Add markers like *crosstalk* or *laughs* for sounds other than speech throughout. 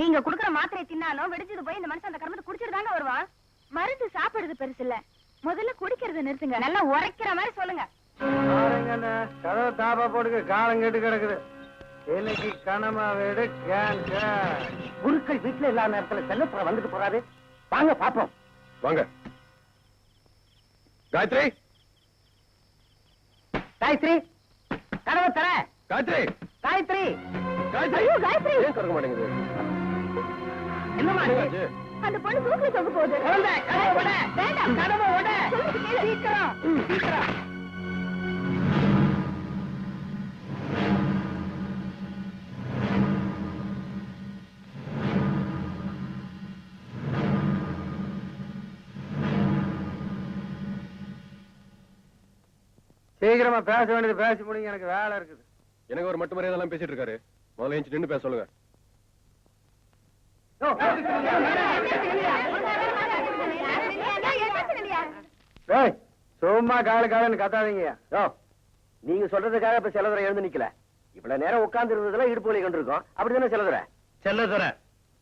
நீங்க குடுக்குற மாத்திரை தின்னாலும் வெடிச்சது போய் இந்த மனுஷன் அந்த கருமத்தை குடிச்சிட்டு தாங்க வருவான் மருந்து சாப்பிடுறது பெருசு இல்ல. முதல்ல குடிக்கிறத நிறுத்துங்க. நல்லா உரைக்கிற மாதிரி சொல்லுங்க. கதவை தாப்பா போட்டுக்க காலம் கெட்டு கிடக்குது. இன்னைக்கு கனமா வீடு கேன்சர் குருக்கள் வீட்டுல இல்லாத நேரத்துல செல்லப்புற வந்துட்டு போறாரு. வாங்க பாப்போம். வாங்க. காயத்ரி? காயத்ரி கதவை தர. காயத்ரி? காயத்ரி. காயத்ரி? ஐயோ, காயத்ரி! ஏன் திறக்க மாட்டேங்குது? என்னாச்சு? அந்த பொண்ணு தொங்க போகுது. வேண்டாம் கதவை உட. சீக்கிரம் ம், சீக்கிரம். சீக்கிரமா பேச வேண்டியது பேசி முடிங்க எனக்கு வேலை இருக்குது. எனக்கு ஒரு மட்டும் மரியாதை பேசிட்டு இருக்காரு. முதல்ல நின்னு பேச சொல்லுங்க. சும்மா காலு காலுன்னு கத்தாதீங்க. யோ, நீங்க சொல்றதுக்காக இப்ப செலவரை எழுந்து நிக்கல. இவ்வளவு நேரம் உட்கார்ந்து இருந்ததுல இடுப்பு வலி கொண்டிருக்கோம். அப்படிதானே செலவர செல்லதுர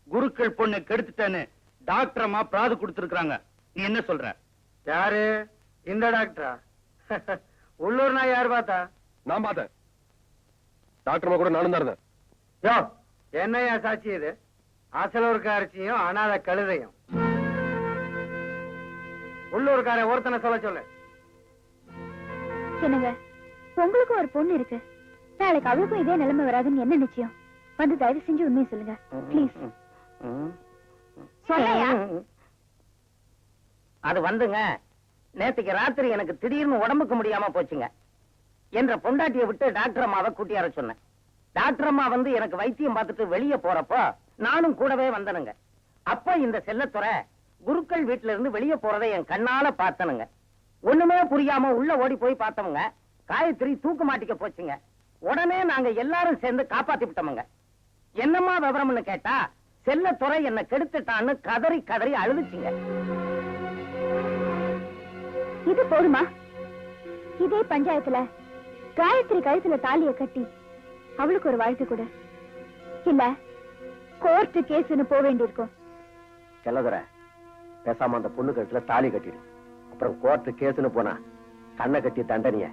குருக்கள் பொண்ணு கெடுத்துட்டேன்னு டாக்டர் அம்மா பிராது கொடுத்திருக்காங்க நீ என்ன சொல்ற? யாரு? இந்த டாக்டரா? உள்ளூர் நான் யார் பார்த்தா? நான் பார்த்தேன். டாக்டர் அம்மா கூட நானும் தான் இருந்தேன். யோ என்னையா சாட்சி இது? அசலூர்காரச்சியும் அனாத கழுதையும். உள்ளூர்கார ஒருத்தனை சொல்ல சொல்லு. என்னங்க? உங்களுக்கு ஒரு பொண்ணு இருக்கு. நாளைக்கு அவளுக்கும் இதே நிலைமை வராதுன்னு என்ன நிச்சயம்? வந்து தயவு செஞ்சு உண்மையை சொல்லுங்க. ப்ளீஸ் சொல்லையா? அது வந்துங்க. நேத்துக்கு ராத்திரி எனக்கு திடீர்னு உடம்புக்கு முடியாம போச்சுங்க. என்ற பொண்டாட்டியை விட்டு டாக்டர் அம்மாவை கூட்டியார சொன்னேன். டாக்டர் அம்மா வந்து எனக்கு வைத்தியம் பார்த்துட்டு வெளியே போறப்போ நானும் கூடவே வந்தனுங்க. அப்ப இந்த செல்லத்துறை குருக்கள் வீட்டுல இருந்து வெளியே போறதை என் கண்ணால பார்த்தனுங்க. ஒண்ணுமே புரியாம உள்ள ஓடி போய் பார்த்தவங்க காயத்ரி தூக்கு மாட்டிக்க போச்சுங்க. உடனே நாங்க எல்லாரும் சேர்ந்து காப்பாத்தி விட்டோமுங்க. என்னம்மா விவரம்னு கேட்டா செல்லத்துறை என்ன கெடுத்துட்டான்னு கதறி கதறி அழுதுச்சுங்க. இது போதுமா? இதே பஞ்சாயத்துல காயத்ரி கழுத்துல தாலிய கட்டி அவளுக்கு ஒரு வாழ்க்கை கூட. இல்ல கோர்ட்டு கேஸ்னு போக வேண்டியிருக்கும். செல்லதுரை பேசாம அந்த பொண்ணு கட்டுல தாலி கட்டிடு. அப்புறம் கோர்ட்டு கேஸ்னு போனா கண்ணை கட்டி தண்டனைய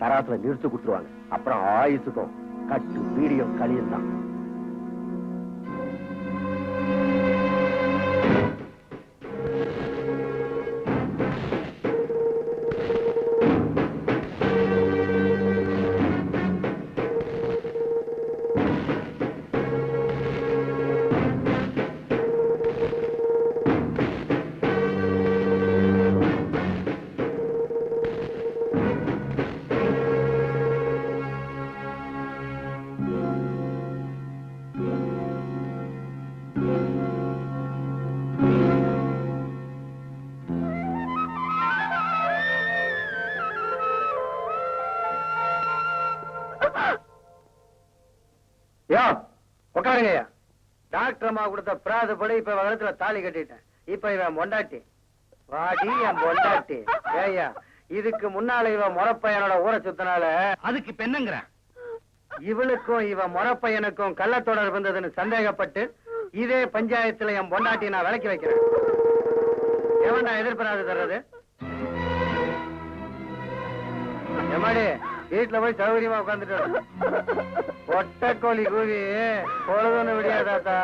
தராசுல நிறுத்து கொடுத்துருவாங்க. அப்புறம் ஆயுசுக்கும் கட்டு வீடியம் களியும் தான் அம்மா கொடுத்த பிராது படி இப்ப வகத்துல தாலி கட்டிட்டேன். இப்ப இவன் பொண்டாட்டி. வாடி என் பொண்டாட்டி. ஏயா இதுக்கு முன்னால இவன் முறப்பையனோட ஊரை சுத்தினால அதுக்கு இப்ப என்னங்கிற? இவளுக்கும் இவன் முறப்பையனுக்கும் கள்ள கள்ளத்தொடர் இருந்ததுன்னு சந்தேகப்பட்டு இதே பஞ்சாயத்துல என் பொண்டாட்டி நான் விலக்கி வைக்கிறேன். எவன் நான் எதிர்பாராது தர்றது எம்மாடி? வீட்டுல போய் சௌகரியமா உட்காந்துட்டு ஒட்ட கோழி கூவி பொழுதுன்னு விடியாதாத்தா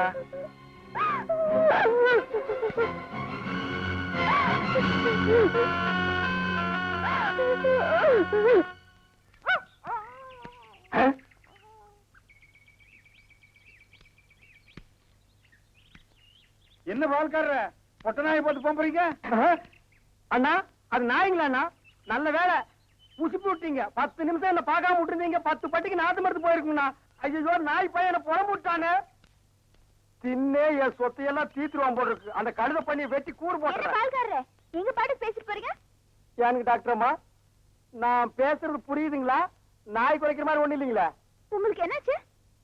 என்ன பால்காரர? பொட்ட நாயை போட்டு போம்பறீங்க அண்ணா அது நாய்ங்களா அண்ணா நல்ல வேலை. புசிப்பு விட்டீங்க. பத்து நிமிஷம் என்ன பார்க்காம விட்டுருந்தீங்க. பத்து பட்டிக்கு நாத்து மருந்து போயிருக்குங்கண்ணா ஐயோ நாய் பையன் புறம்பு விட்டானே. தின்னே என் சொத்தையெல்லாம் தீத்துருவான் போல இருக்கு. அந்த கழுத பண்ணி வெட்டி கூறு பால்காரரே? எங்க பாட்டுக்கு பேசிட்டு போறீங்க? எனக்கு டாக்டர் அம்மா நான் பேசுறது புரியுதுங்களா? நாய் குறைக்கிற மாதிரி ஒண்ணு இல்லைங்களா? உங்களுக்கு என்னாச்சு?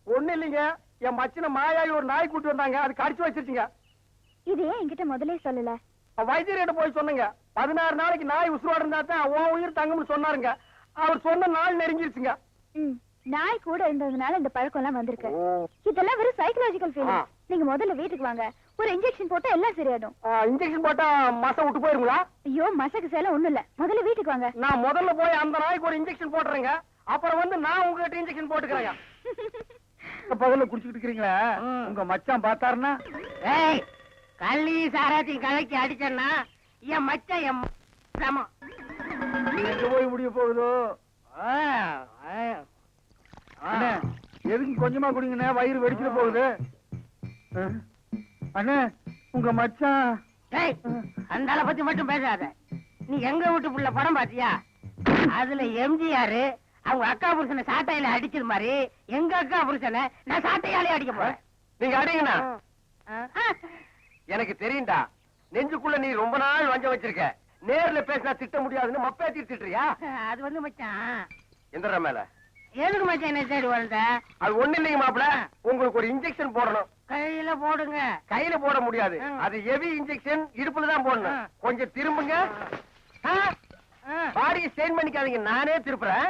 ஒண்ணு இல்லைங்க. என் மச்சின மாயாயி ஒரு நாய் கூட்டி வந்தாங்க. அது கடிச்சு வச்சிருச்சுங்க. இது ஏன் என்கிட்ட முதல்ல சொல்லல? வைத்தியர்கிட்ட போய் சொன்னங்க. பதினாறு நாளைக்கு நாய் உசுரோட இருந்தா தான் உன் உயிர் தங்கும்னு சொன்னாருங்க. அவர் சொன்ன நாள் நெருங்கிருச்சுங்க. நாய் கூட இருந்ததுனால இந்த பழக்கம் எல்லாம் வந்திருக்கு இதெல்லாம் வெறும் சைக்கலாஜிக்கல். ஃபீலிங் நீங்க முதல்ல வீட்டுக்கு வாங்க. ஒரு இன்ஜெக்ஷன் போட்டா எல்லாம் சரியாயிடும். இன்ஜெக்ஷன் போட்டா மசம் விட்டு போயிருங்களா? ஐயோ மசக்கு சேலம் ஒண்ணும் இல்ல. முதல்ல வீட்டுக்கு வாங்க. நான் முதல்ல போய் அந்த நாய்க்கு ஒரு இன்ஜெக்ஷன் போட்டுறேங்க. அப்புறம் வந்து நான் உங்ககிட்ட இன்ஜெக்ஷன் போட்டுக்கிறேங்க. *laughs* பகல்ல குடிச்சிட்டு இருக்கிறீங்களா? ம். உங்க மச்சான் பார்த்தாருன்னா? ஏய் கள்ளி சாராத்தையும் கலக்கி அடிச்சேன்னா என் மச்சான் என் சமம் எங்க போய் முடிய போகுதோ. அண்ணே எதுக்கு கொஞ்சமா குடிங்கண்ணே? வயிறு வெடிச்சிட போகுது. அண்ணே உங்க மச்சான் டேய் அந்த ஆளை பத்தி மட்டும் பேசாத. நீ எங்க வீட்டு புள்ள படம் பாத்தியா? அதுல எம்ஜிஆர் அவங்க அக்கா புருஷனை சாட்டையில அடிச்சது மாதிரி எங்க அக்கா புருஷனை நான் சாட்டையாலே அடிக்க போறேன். நீங்க அடிங்கண்ணா. எனக்கு தெரியும்டா. நெஞ்சுக்குள்ள நீ ரொம்ப நாள் வஞ்சம் வச்சிருக்க. நேர்ல பேசினா திட்ட முடியாதுன்னு மப்பேத்தி திட்டுறியா? அது வந்து மச்சான். எந்திர மேல. எதுக்கு மச்சான் என்ன தேடி வந்த அது ஒண்ணு இல்லைங்க மாப்பிள. உங்களுக்கு ஒரு இன்ஜெக்ஷன் போடணும். கையில போடுங்க. கையில போட முடியாது. அது ஹெவி இன்ஜெக்ஷன் இடுப்புல தான் போடணும். கொஞ்சம் திரும்புங்க. பாடியை ஸ்டெயின் பண்ணிக்காதீங்க. நானே திருப்புறேன்.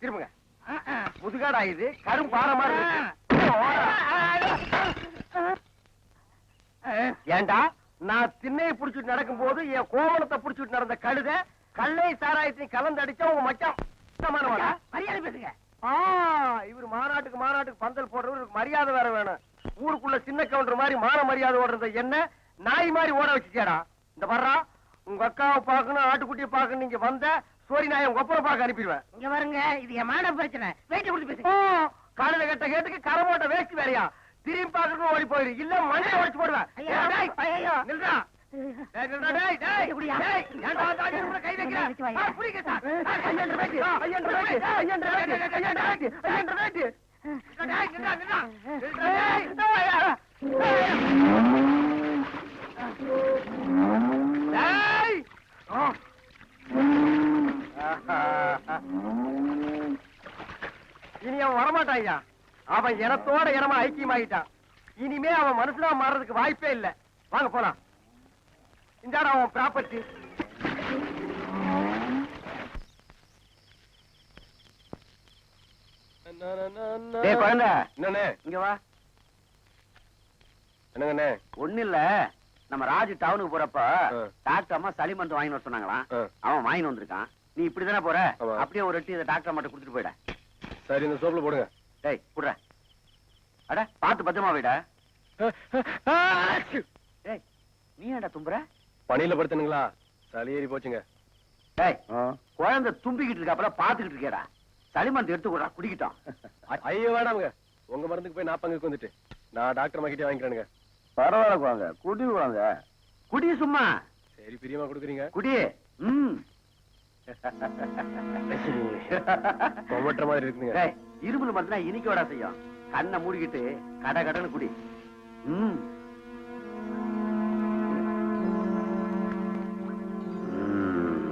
திரும்புங்க. முதுகாடா இது. கரும் பாறை மாதிரி. ஏண்டா? நான் திண்ணையை புடிச்சிட்டு நடக்கும் போது என் கோவணத்தை புடிச்சிட்டு நடந்த கழுத கல்லை சாராயத்தையும் கலந்து அடிச்சா உங்க மச்சான்? மரியாதை பேசுங்க. ஆ, இவர் மாநாட்டுக்கு மாநாட்டுக்கு பந்தல் போடுறவருக்கு மரியாதை வேற வேணும். ஊருக்குள்ள சின்ன கவுண்டர் மாதிரி மான மரியாதை ஓடுறத என்ன நாய் மாதிரி ஓட வச்சுக்கேடா இந்த வர்றா உங்க அக்காவை பார்க்கணும் ஆட்டுக்குட்டியை பார்க்கணும் நீங்க வந்த சோரி நாயை உங்க அப்பனை பார்க்க அனுப்பிடுவேன். இங்க வருங்க இது என் மான பிரச்சனை. வெயிட் கொடுத்து பேசுங்க. காலையில கட்ட கேட்டுக்கு கரை போட்ட வேஸ்ட் வேறையா? திரும்பி பாக்குறதுக்கு ஓடி போயிரு. இல்ல மழையை உடைச்சு போடுவேன் இனி அவன் வரமாட்டான் ஐயா. அவன் இனத்தோட இனமா ஐக்கியமாயிட்டான் இனிமே அவன் மனுஷனா மாறதுக்கு வாய்ப்பே இல்ல. வாங்க போலாம். இந்தாடா அவன் ப்ராப்பர்ட்டி ஒண்ணு இல்ல. நம்ம ராஜு டவுனுக்கு போறப்ப. டாக்டர் அம்மா சளி மருந்து வாங்கி வர சொன்னாங்களாம். அவன் வாங்கி வந்திருக்கான். நீ இப்படிதானே போற. அப்படியே ஒரு டாக்டர் மட்டும் கொடுத்துட்டு போயிட. சரி இந்த சோப்புல போடுங்க. டேய் குடுற. அட பாத்து பத்திரமா போயிட. டேய் நீ ஏன்டா தும்புற? பணியில படுத்தனுங்களா? சளி ஏறி போச்சுங்க. டேய் குழந்தை தும்பிக்கிட்டு இருக்க அப்புறம் பாத்துக்கிட்டு இருக்கேடா. சளி மருந்து எடுத்து விடுறா குடிக்கிட்டோம். ஐயோ வேணாமுங்க உங்க மருந்துக்கு போய் நான் பங்குக்கு வந்துட்டு. நான் டாக்டர் மகிட்டே வாங்கிக்கிறேனுங்க. பரவாயில்ல குழந்தை. குடி குழந்தை. குடி சும்மா. சரி பிரியமா கொடுக்குறீங்க. குடி. ம். *laughs* கொமட்டுற மாதிரி இருக்குங்க டேய், இருமல் மட்டும் தான் இனிக்கோடா செய்யும். கண்ணை மூடிக்கிட்டு கட கடன்னு குடி. ம். ம்.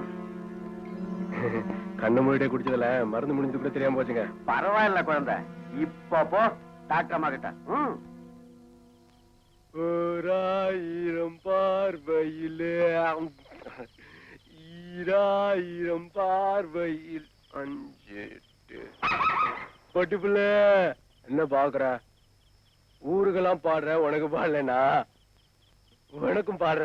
கண்ணு மூடிட்டே குடிச்சதுல மருந்து முடிஞ்சது கூட தெரியாம போச்சுங்க. பரவாயில்ல குழந்தை. இப்ப போ டாக்டர் அம்மா கிட்ட. ஓராயிரம் பார்வையிலே ஈராயிரம் பார்வையில் அஞ்சு பொட்டி பிள்ளை என்ன பாக்குற ஊருக்கெல்லாம் பாடுற உனக்கு பாடலனா உனக்கும் பாடுற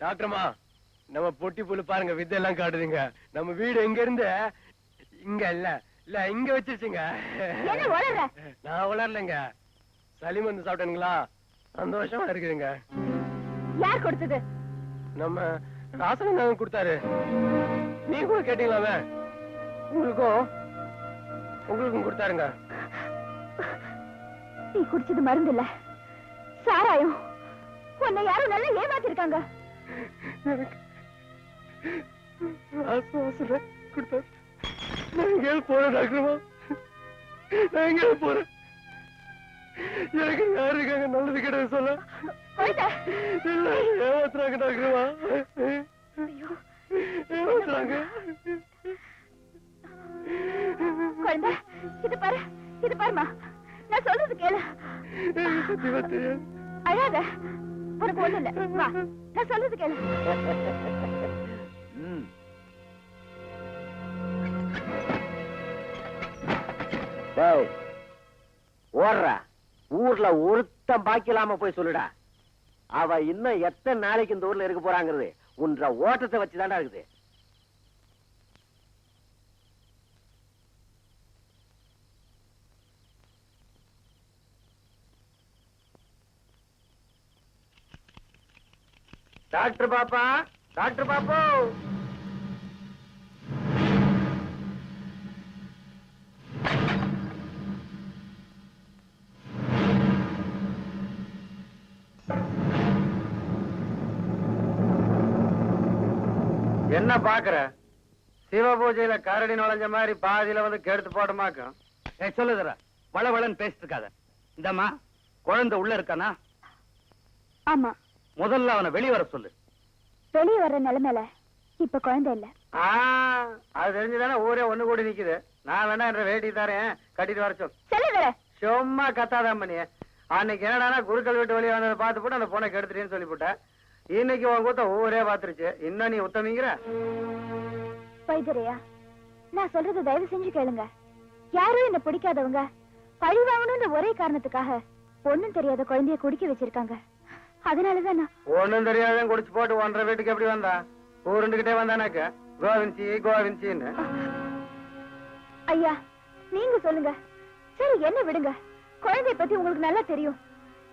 டாக்டர்மா நம்ம பொட்டி புல்லு பாருங்க வித்தையெல்லாம் காட்டுதுங்க நம்ம வீடு எங்க இருந்து இங்க இல்ல இல்ல இங்க வச்சிருச்சுங்க நான் வளரலங்க சளி மருந்து சாப்பிட்டேனுங்களா சந்தோஷமா இருக்குதுங்க. யார் கொடுத்தது? நம்ம தாங்க கொடுத்தாரு. நீங்க கூட கேட்டீங்களாமே? உங்களுக்கும் உங்களுக்கும் கொடுத்தாருங்க. நீ குடிச்சது மருந்து இல்ல சாராயம். உன்னை யாரும் நல்லா ஏமாத்திருக்காங்க. கொடுத்தாரு. நான் எங்கேயாவது போறேன் டாக்டர்மா நான் எங்கேயாவது போறேன். எனக்கு யாரு இருக்காங்க நல்லது கிடையாது சொல்ல? ஏமாத்துறாங்க டாக்டர்மா ஐயோ. ஏமாத்துறாங்க. குழந்தை இது பாரு இது பாருமா நான் சொல்றது கேளு. சத்தியமா தெரியாது. அழாத. உனக்கு ஒண்ணு இல்ல. வா. நான் சொல்றது கேளு. ஓடுறா. ஊர்ல ஒருத்தன் பாக்கி இல்லாம போய் சொல்லுடா. அவ இன்னும் எத்தனை நாளைக்கு இந்த ஊர்ல இருக்க போறாங்கிறது உன்ற ஓட்டத்தை வச்சுதான்டா இருக்குது. டாக்டர் பாப்பா டாக்டர் பாப்பா. என்ன பாக்குற? சிவ பூஜையில கரடி நுழைஞ்ச மாதிரி பாதியில வந்து கெடுத்து போட்டமாக்கும் ஏய் சொல்லுதுற வள வளன்னு பேசிட்டு இருக்காத இந்தம்மா குழந்தை உள்ள இருக்கானா? ஆமா. முதல்ல அவனை வெளிய வர சொல்லு. வெளியே வர்ற நிலைமையில இப்ப குழந்தை இல்ல. அது தெரிஞ்சுதானே ஊரே ஒண்ணு கூடி நிக்குது. நான் வேணா என்ற வேட்டி தரேன். கட்டிட்டு வர சொல். சும்மா கத்தாதான் பண்ணி அன்னைக்கு என்னடானா குருக்கள் வீட்டு வெளியே வந்ததை பார்த்து போட்டு அந்த பொண்ணை கெடுத்துட்டேன்னு சொல்லிவிட்டேன் இன்னைக்கு உன் கூத்த ஊரே பாத்துருச்சு இன்னும் நீ உத்தமிங்கிற? வைத்தியரையா நான் சொல்றது தயவு செஞ்சு கேளுங்க. யாரும் என்ன பிடிக்காதவங்க. பழி வாங்கணும்ன்ற ஒரே காரணத்துக்காக ஒண்ணும் தெரியாத குழந்தைய குடிக்க வச்சிருக்காங்க. அதனாலதான் ஒண்ணும் தெரியாதவன் குடிச்சு போட்டு ஒன்றரை வீட்டுக்கு எப்படி வந்தா? ஊருண்டுகிட்டே வந்தானாக்க? கோவின்சி கோவின்சின்னு ஐயா நீங்க சொல்லுங்க. சரி என்ன விடுங்க. குழந்தைய பத்தி உங்களுக்கு நல்லா தெரியும்.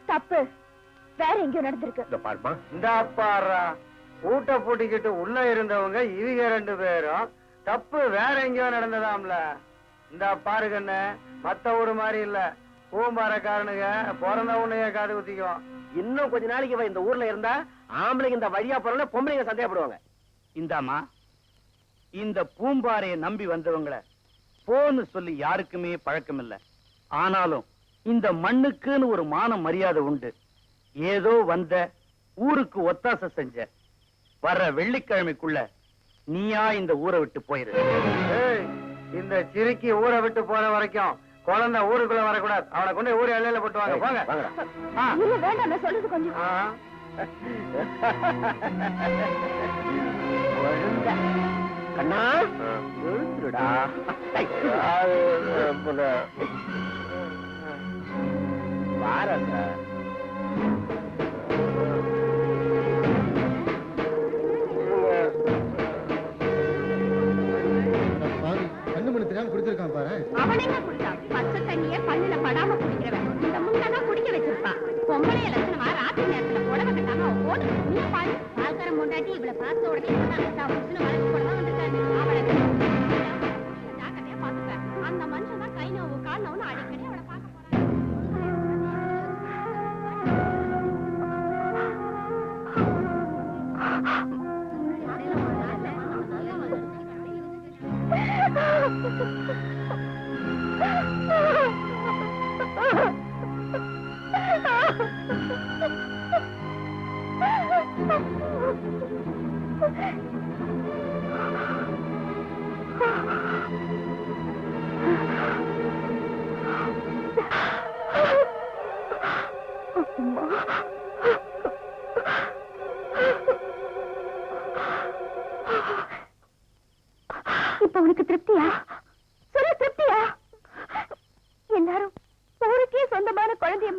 தப்பு. வேற எங்கேயோ நடந்திருக்கு. இந்த பாருமா. இந்த அப்பாரா ஊட்ட பூட்டிக்கிட்டு உள்ள இருந்தவங்க இவங்க ரெண்டு பேரும் தப்பு வேற எங்கேயோ நடந்ததாம்ல. இந்த பாருகண்ணு மத்த ஊரு மாதிரி இல்ல. பூம்பாரக்காரனுங்க பிறந்த உன்னைய காது குத்திக்கும். இன்னும் கொஞ்ச நாளைக்கு இவன் இந்த ஊர்ல இருந்தா ஆம்பளைங்க இந்த வழியா போறவங்க பொம்பளைங்க சந்தேகப்படுவாங்க. இந்தாம்மா இந்த பூம்பாறைய நம்பி வந்தவங்கள போன்னு சொல்லி யாருக்குமே பழக்கம் இல்ல ஆனாலும் இந்த மண்ணுக்குன்னு ஒரு மான மரியாதை உண்டு. ஏதோ வந்த ஊருக்கு ஒத்தாசை செஞ்ச. வர்ற வெள்ளிக்கிழமைக்குள்ள நீயா இந்த ஊரை விட்டு போயிரு. ஏய், இந்த சிரிக்கி ஊரை விட்டு போற வரைக்கும் குழந்தை ஊருக்குள்ள வரக்கூடாது. அவனை கொண்டு ஊர் எல்லையில போட்டு வாங்க. போங்க. வேண்டாம் சொல்றது கொஞ்சம். கண்ணா வாரங்க பார்த்த உடனே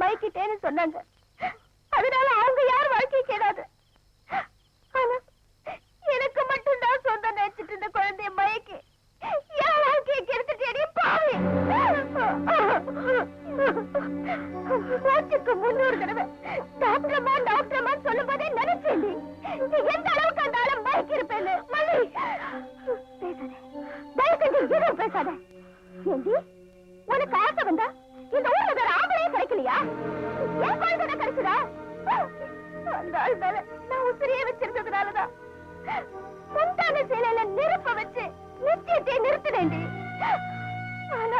குழந்தைய சொன்னாங்க. அந்த ஆள் மேல நான் உசிரியே வச்சிருந்ததுனாலதான். முந்தான சேலையில நெருப்ப வச்சு நிச்சயத்தை நிறுத்தினேன்டி. ஆனா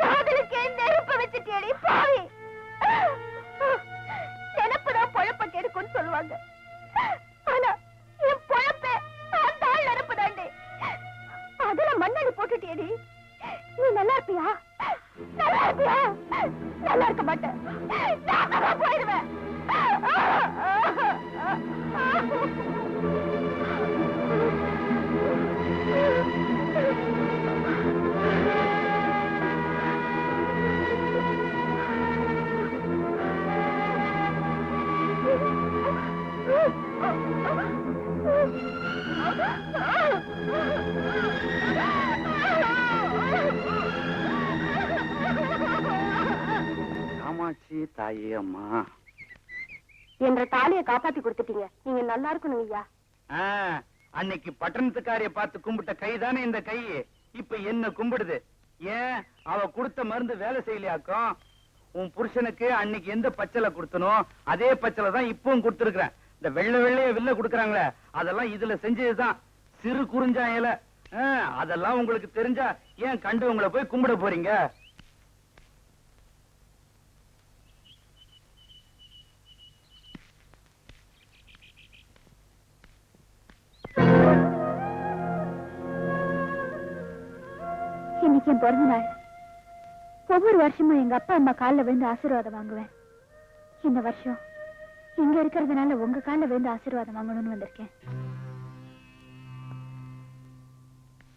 காதலுக்கே நெருப்ப வச்சுட்டேடி பாவி. நினப்புதான் பொழப்ப கெடுக்கும்னு சொல்லுவாங்க. ஆனா என் பொழப்ப அந்த ஆள் நினப்பு அதுல மண்ணடி போட்டுட்டியடி. நீ நல்லா இருப்பியா? நல்லா இருப்பியா? நல்லா இருக்க மாட்டேன். போயிடுவேன். Thank you. காப்பாத்தி கொடுத்துட்டீங்க. நீங்க நல்லா இருக்கணும் ஐயா. அன்னைக்கு பட்டணத்துக்காரிய பார்த்து கும்பிட்ட கை தானே இந்த கை? இப்ப என்ன கும்பிடுது? ஏன்? அவ கொடுத்த மருந்து வேலை செய்யலையாக்கும் உன் புருஷனுக்கு அன்னைக்கு எந்த பச்சலை கொடுத்தனோ அதே பச்சலை தான் இப்பவும் கொடுத்துருக்கிறேன். இந்த வெள்ளை வெள்ளைய வில்ல கொடுக்கறாங்களே அதெல்லாம் இதுல செஞ்சதுதான். சிறு குறிஞ்சா இலை. அதெல்லாம் உங்களுக்கு தெரிஞ்சா ஏன் கண்டு உங்களை போய் கும்பிட போறீங்க? என் பிறந்த நாள் ஒவ்வொரு வருஷமும் எங்க அப்பா அம்மா கால்ல விழுந்து ஆசீர்வாதம் வாங்குவேன். இந்த வருஷம் இங்க இருக்கிறதுனால உங்க கால்ல விழுந்து ஆசீர்வாதம் வாங்கணும்னு வந்திருக்கேன்.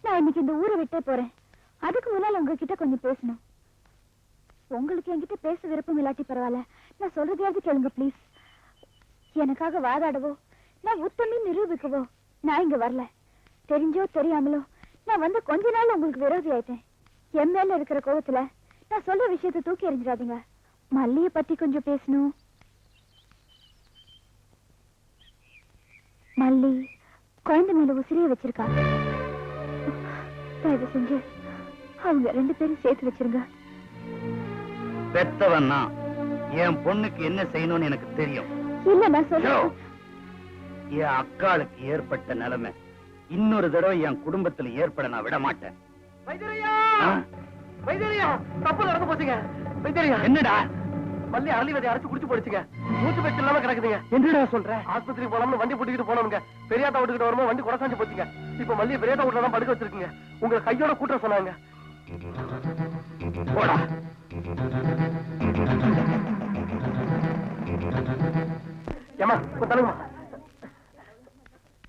நான் இன்னைக்கு இந்த ஊரை விட்டே போறேன். அதுக்கு முன்னால உங்ககிட்ட கொஞ்சம் பேசணும். உங்களுக்கு என்கிட்ட பேச விருப்பம் இல்லாட்டி பரவாயில்ல. நான் சொல்றதையாவது கேளுங்க ப்ளீஸ் எனக்காக வாதாடவோ நான் உத்தமி நிரூபிக்கவோ நான் இங்க வரல. தெரிஞ்சோ தெரியாமலோ நான் வந்து கொஞ்ச நாள் உங்களுக்கு விரோதி ஆயிட்டேன். என் மேல இருக்கிற கோவத்துல நான் சொல்ற விஷயத்தை தூக்கி எறிஞ்சிடாதீங்க. மல்லிய பத்தி கொஞ்சம் பேசணும். மல்லி குழந்தை மேல உசிரிய வச்சிருக்கா. தயவு செஞ்சு அவங்க ரெண்டு பேரும் சேர்த்து வச்சிருங்க. பெத்தவன் நான் என் பொண்ணுக்கு என்ன செய்யணும்னு எனக்கு தெரியும். இல்ல நான் சொல்றேன். என் அக்காளுக்கு ஏற்பட்ட நிலைமை இன்னொரு தடவை என் குடும்பத்துல ஏற்பட நான் விட மாட்டேன் வைத்தியரையா? தப்பு நடந்து போச்சுங்க. வைத்தியரையா. என்னடா? மல்லி அரளிவதை அரைச்சு குடிச்சு போடுச்சுங்க மூச்சு பேச்சு இல்லாம கிடக்குதுங்க. என்னடா சொல்ற? ஆஸ்பத்திரி போலாம்னு வண்டி போட்டுக்கிட்டு போனோம்ங்க. பெரியாத்தா வீட்டுக்கிட்ட வரும்போது வண்டி குடசாஞ்சு போச்சுங்க. இப்ப மல்லி பெரியாத்தா வீட்டுல தான் படுக்க வச்சிருக்குங்க. உங்களை கையோட கூட்ட சொன்னாங்க. போடா. ஏமா தள்ளுங்கம்மா.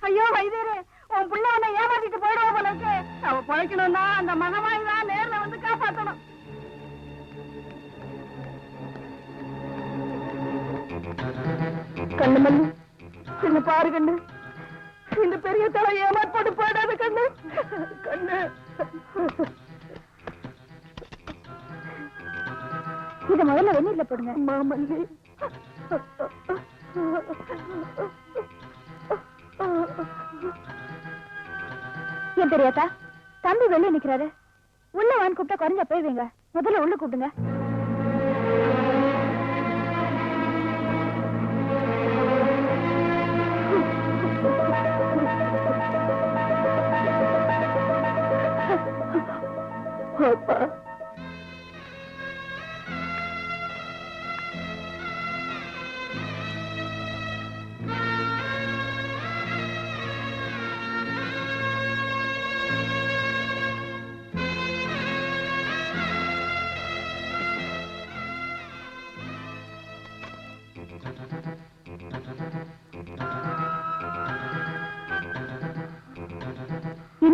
ஐயோ வைத்தியரே. உன் புள்ள உன்னை ஏமாத்திட்டு போயிடுவா போல இருக்கு. அவ பொழைக்கணும்னா அந்த மகமாயி தான் நேர்ல வந்து காப்பாத்தணும். கண்ணு மல்லி என்ன பாரு கண்ணு. இந்த பெரிய தலை ஏமாற்பாடு போயிடாத கண்ணு. கண்ணு. இத முதல்ல வெந்நீர்ல போடுங்க. மாமல்லி *laughs* என் பெரியாத்தா தம்பி வெளியே நிக்கிறாரு. உள்ள வான் கூப்பிட்டா குறைஞ்சா போய்வீங்க முதல்ல உள்ள கூப்பிடுங்க. அப்பா.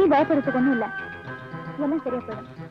பயப்படுறதுக்கு ஒண்ணும் இல்ல. எல்லாம் சரியா போயிடும்.